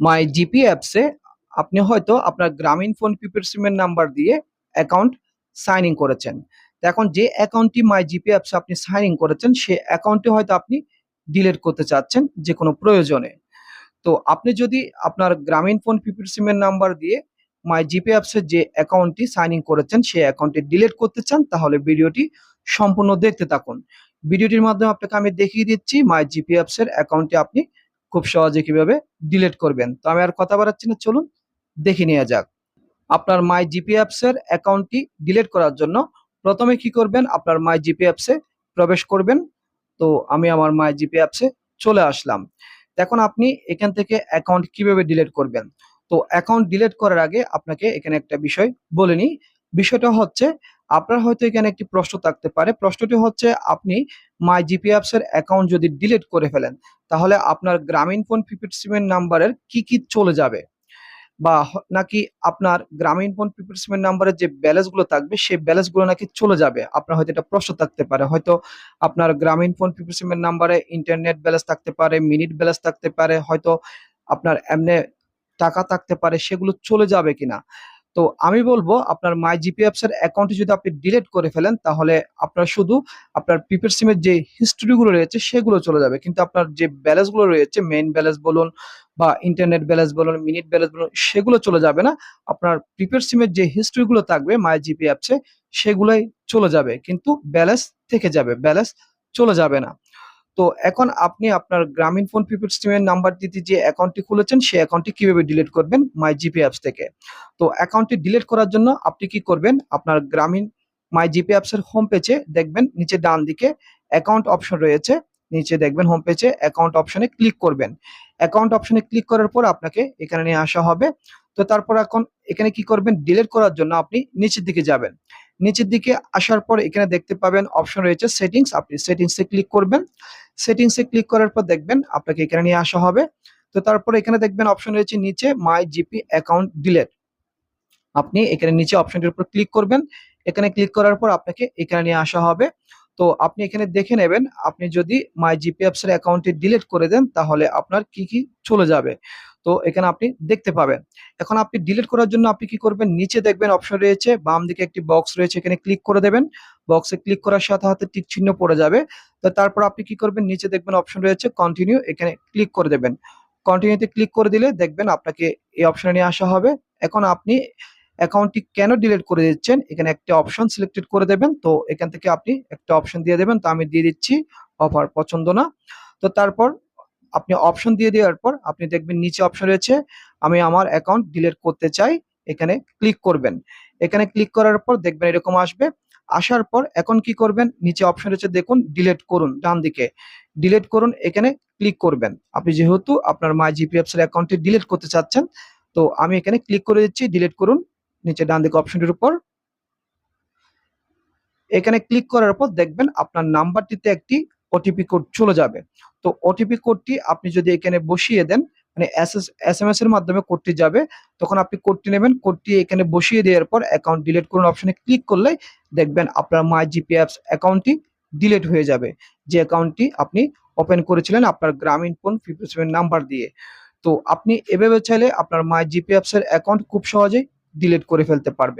মাই GP অ্যাপসে আপনি হয়তো আপনার গ্রামীণ ফোন প্রিপেড সিমের নাম্বার দিয়ে অ্যাকাউন্ট সাইন ইন করেছেন এখন যে অ্যাকাউন্টটি মাই জিপি অ্যাপসে আপনি সাইন ইন করেছেন, সে অ্যাকাউন্টটি হয়তো আপনি ডিলিট করতে চাচ্ছেন যে কোনো প্রয়োজনে। তো আপনি যদি আপনার গ্রামীণ ফোন প্রিপেড সিমের নাম্বার দিয়ে মাই জিপি অ্যাপসের যে অ্যাকাউন্টটি সাইন ইন করেছেন সেই অ্যাকাউন্টটি ডিলিট করতে চান, তাহলে ভিডিওটি সম্পূর্ণ দেখতে থাকুন। ভিডিওটির মাধ্যমে আপনাকে আমি দেখিয়ে দিচ্ছি মাই জিপি অ্যাপসের অ্যাকাউন্টটি আপনি খুব সহজে কীভাবে ডিলিট করবেন। তো আমি আর কথা বাড়াচ্ছি না, চলুন দেখে নেওয়া যাক। আপনার মাই জিপি অ্যাপসের অ্যাকাউন্টটি ডিলিট করার জন্য প্রথমে কি করবেন? আপনার মাই জিপি অ্যাপসে প্রবেশ করবেন। তো আমি আমার মাই জিপি অ্যাপসে চলে আসলাম। এখন আপনি এখান থেকে অ্যাকাউন্ট কীভাবে ডিলিট করবেন? তো অ্যাকাউন্ট ডিলিট করার আগে আপনাকে এখানে একটা বিষয় বলে নিই। বিষয়টা হচ্ছে আপনার হয়তো এখানে একটি প্রশ্ন থাকতে পারে। প্রশ্নটি হচ্ছে, আপনি মাই জিপি অ্যাপসের অ্যাকাউন্ট যদি ডিলিট করে ফেলেন, তাহলে আপনার গ্রামীণ ফোন প্রিপেড সিমের নাম্বারের কি কি চলে যাবে? বা নাকি আপনার গ্রামীণ ফোন প্রিপেড সিমের নাম্বারের যে ব্যালেন্সগুলো থাকবে, সেই ব্যালেন্সগুলো নাকি চলে যাবে? আপনার হয়তো এটা প্রশ্ন থাকতে পারে। হয়তো আপনার গ্রামীণ ফোন প্রিপেড সিমের নাম্বারে ইন্টারনেট ব্যালেন্স থাকতে পারে মিনিট ব্যালেন্স থাকতে পারে, হয়তো আপনার এমনি টাকা থাকতে পারে, সেগুলো চলে যাবে কিনা? তো আমি বলব আপনার মাই জিপি অ্যাপস এর অ্যাকাউন্টটি যদি আপনি ডিলিট করে ফেলেন, তাহলে আপনার শুধু আপনার প্রিপেড সিমের যে হিস্ট্রি গুলো রয়েছে, সেগুলো চলে যাবে। কিন্তু আপনার যে ব্যালেন্সগুলো রয়েছে মেইন ব্যালেন্স বলুন বা ইন্টারনেট ব্যালেন্স বলুন মিনিট ব্যালেন্স বলুন, সেগুলো চলে যাবে না। আপনার প্রিপেড সিমের যে হিস্ট্রি গুলো থাকবে মাই জিপি অ্যাপসে সেগুলোই চলে যাবে। কিন্তু ব্যালেন্স থেকে যাবে ব্যালেন্স চলে যাবে না। তো এখন আপনি আপনার গ্রামীণ ফোন প্রিপেড সিমের নাম্বার দিতে যে অ্যাকাউন্টটি খুলেছেন সেই অ্যাকাউন্টটি কীভাবে ডিলিট করবেন মাই জিপি অ্যাপস থেকে? তো অ্যাকাউন্টটি ডিলিট করার জন্য আপনি কি করবেন? আপনার গ্রামীণ মাই জিপি অ্যাপস এর হোম পেজে দেখবেন, নিচে ডান দিকে অ্যাকাউন্ট অপশন রয়েছে, নিচে দেখবেন হোম পেজে অ্যাকাউন্ট অপশনে ক্লিক করবেন। অ্যাকাউন্ট অপশনে ক্লিক করার পর আপনাকে এখানে নিয়ে আসা হবে। তো তারপর এখন এখানে কি করবেন? ডিলিট করার জন্য আপনি নিচের দিকে যাবেন। নিচের দিকে আসার পর এখানে দেখতে পাবেন অপশন রয়েছে সেটিংস আপনি সেটিংসে ক্লিক করবেন। সেটিংসে ক্লিক করার পর দেখবেন আপনাকে এখানে নিয়ে আসা হবে। তো তারপর এখানে দেখবেন অপশন রয়েছে নিচে মাই জিপি অ্যাকাউন্ট ডিলেট আপনি এখানে নিচে অপশনটির উপর ক্লিক করবেন। এখানে ক্লিক করার পর আপনাকে এখানে নিয়ে আসা হবে। তো আপনি এখানে দেখে নেবেন, আপনি যদি মাই জিপি অ্যাপস এর অ্যাকাউন্টটি ডিলিট করে দেন, তাহলে আপনার কি কি চলে যাবে। তো এখানে আপনি দেখতে পাবেন। এখন আপনি ডিলিট করার জন্য আপনি কি করবেন? নিচে দেখবেন অপশন রয়েছে, বাম দিকে একটি বক্স রয়েছে, এখানে ক্লিক করে দেবেন। বক্সে ক্লিক করার সাথে সাথে টিক চিহ্ন পড়ে যাবে। তো তারপর আপনি কি করবেন? নিচে দেখবেন অপশন রয়েছে কন্টিনিউ এখানে ক্লিক করে দেবেন। কন্টিনিউতে ক্লিক করে দিলে দেখবেন আপনাকে এই অপশনে নিয়ে আসা হবে। এখন আপনি অ্যাকাউন্টটি কেন ডিলিট করে দিচ্ছেন? এখানে একটা অপশন সিলেক্টেড করে দেবেন। তো এখান থেকে আপনি একটা অপশন দিয়ে দেবেন। তো আমি দিয়ে দিচ্ছি অফার পছন্দ না। তো তারপর আপনি অপশন দিয়ে দেওয়ার পর আপনি দেখবেন নিচে অপশন রয়েছে, আমি আমার অ্যাকাউন্ট ডিলিট করতে চাই, এখানে ক্লিক করবেন। এখানে ক্লিক করার পর দেখবেন এরকম আসবে। আসার পর এখন কি করবেন? নিচে অপশন রয়েছে দেখুন ডিলেট করুন, ডান দিকে। ডিলেট করুন, এখানে ক্লিক করবেন। আপনি যেহেতু আপনার মাই জিপিএফস এর অ্যাকাউন্টটি ডিলিট করতে চাচ্ছেন, তো আমি এখানে ক্লিক করে দিচ্ছি ডিলিট করুন। নিচে ডান দিকে অপশনটির উপর। এখানে ক্লিক করার পর দেখবেন আপনার নাম্বারটিতে একটি ওটিপি কোড চলে যাবে। তো ওটিপি কোডটি আপনি যদি এখানে বসিয়ে দেন মানে এস এস এর মাধ্যমে কোডটি যাবে, তখন আপনি কোডটি নেবেন। কোডটি এখানে বসিয়ে দেওয়ার পর অ্যাকাউন্ট ডিলিট করুন অপশনে ক্লিক করলে দেখবেন আপনার মাই জিপি অ্যাপস অ্যাকাউন্টটি ডিলিট হয়ে যাবে। যে অ্যাকাউন্টটি আপনি ওপেন করেছিলেন আপনার গ্রামীণ ফোন ফিফটি নাম্বার দিয়ে। তো আপনি এভাবে চাইলে আপনার মাই জিপি অ্যাপস এর অ্যাকাউন্ট খুব সহজেই ডিলিট করে ফেলতে পারবেন।